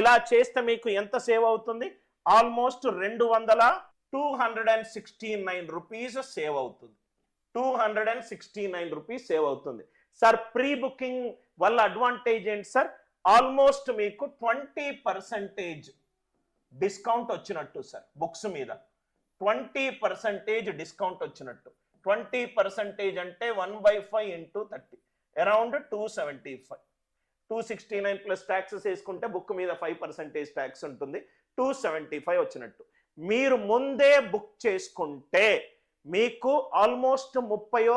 ఇలా చేస్తే మీకు ఎంత సేవ్ అవుతుంది? ఆల్మోస్ట్ రెండు వందల two hundred and sixty nine rupees save అవుతుంది. Two hundred and sixty nine rupees save అవుతుంది. సార్ ప్రీ బుకింగ్ వల్ల అడ్వాంటేజ్ ఏంటి సార్? ఆల్మోస్ట్ మీకు ట్వంటీ పర్సెంటేజ్ డిస్కౌంట్ వచ్చినట్టు సార్ బుక్స్ మీద. ట్వంటీ పర్సెంటేజ్ డిస్కౌంట్ వచ్చినట్టు. ట్వంటీ పర్సెంటేజ్ అంటే one by five into thirty around two seventy five. Two sixty nine plus taxes వేసుకుంటే book మీద five percentage tax ఉంటుంది. Two seventy five వచ్చినట్టు. మీరు ముందే బుక్ చేసుకుంటే మీకు ఆల్మోస్ట్ ముప్పయో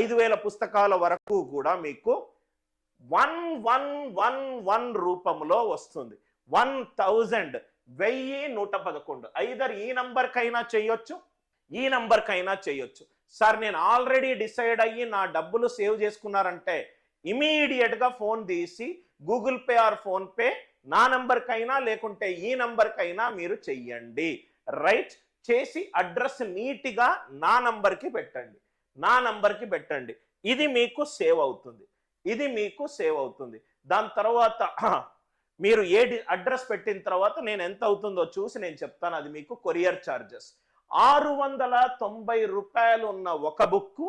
ఐదు వేల పుస్తకాల వరకు కూడా మీకు వన్ వన్ వన్ వన్ రూపంలో వస్తుంది. వన్ థౌజండ్ వెయ్యి నూట పదకొండు. ఐదర్ ఈ నంబర్కైనా చేయొచ్చు ఈ నంబర్కైనా చేయొచ్చు. సార్ నేను ఆల్రెడీ డిసైడ్ అయ్యి నా డబ్బులు సేవ్ చేసుకున్నారంటే ఇమీడియట్గా ఫోన్ తీసి Google Pay or PhonePe నా నంబర్కైనా లేకుంటే ఈ నంబర్కైనా మీరు చెయ్యండి. రైట్ చేసి అడ్రస్ నీట్గా నా నంబర్కి పెట్టండి. నా నంబర్కి పెట్టండి. ఇది మీకు సేవ్ అవుతుంది. ఇది మీకు సేవ్ అవుతుంది. దాని తర్వాత మీరు ఏ అడ్రస్ పెట్టిన తర్వాత నేను ఎంత అవుతుందో చూసి నేను చెప్తాను. అది మీకు కొరియర్ ఛార్జెస్ ఆరు వందల తొంభై రూపాయలు ఉన్న ఒక book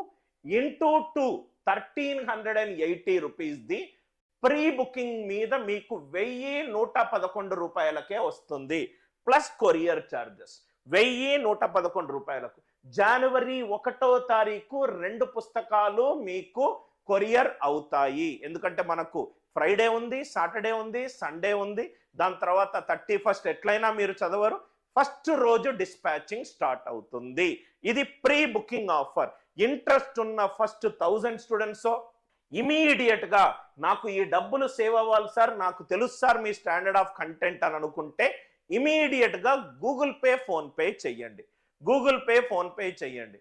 into two thirteen hundred and eighty రూపీస్ది pre booking మీద మీకు వెయ్యి నూట పదకొండు రూపాయలకే వస్తుంది. ప్లస్ కొరియర్ ఛార్జెస్ వెయ్యి నూట పదకొండు రూపాయలకు. జనవరి ఒకటో తారీఖు రెండు పుస్తకాలు మీకు కొరియర్ అవుతాయి. ఎందుకంటే మనకు ఫ్రైడే ఉంది సాటర్డే ఉంది సండే ఉంది. దాని తర్వాత థర్టీ ఫస్ట్ ఎట్లయినా మీరు చదవరు. ఫస్ట్ రోజు డిస్పాచింగ్ స్టార్ట్ అవుతుంది. ఇది ప్రీ బుకింగ్ ఆఫర్. ఇంట్రెస్ట్ ఉన్న ఫస్ట్ థౌజండ్ స్టూడెంట్సో ఇమీడియట్గా నాకు ఈ డబ్బులు సేవ్ అవ్వాలి సార్ నాకు తెలుసు సార్ మీ స్టాండర్డ్ ఆఫ్ కంటెంట్ అని అనుకుంటే ఇమీడియట్గా గూగుల్ పే ఫోన్ పే చెయ్యండి. గూగుల్ పే ఫోన్ పే చెయ్యండి.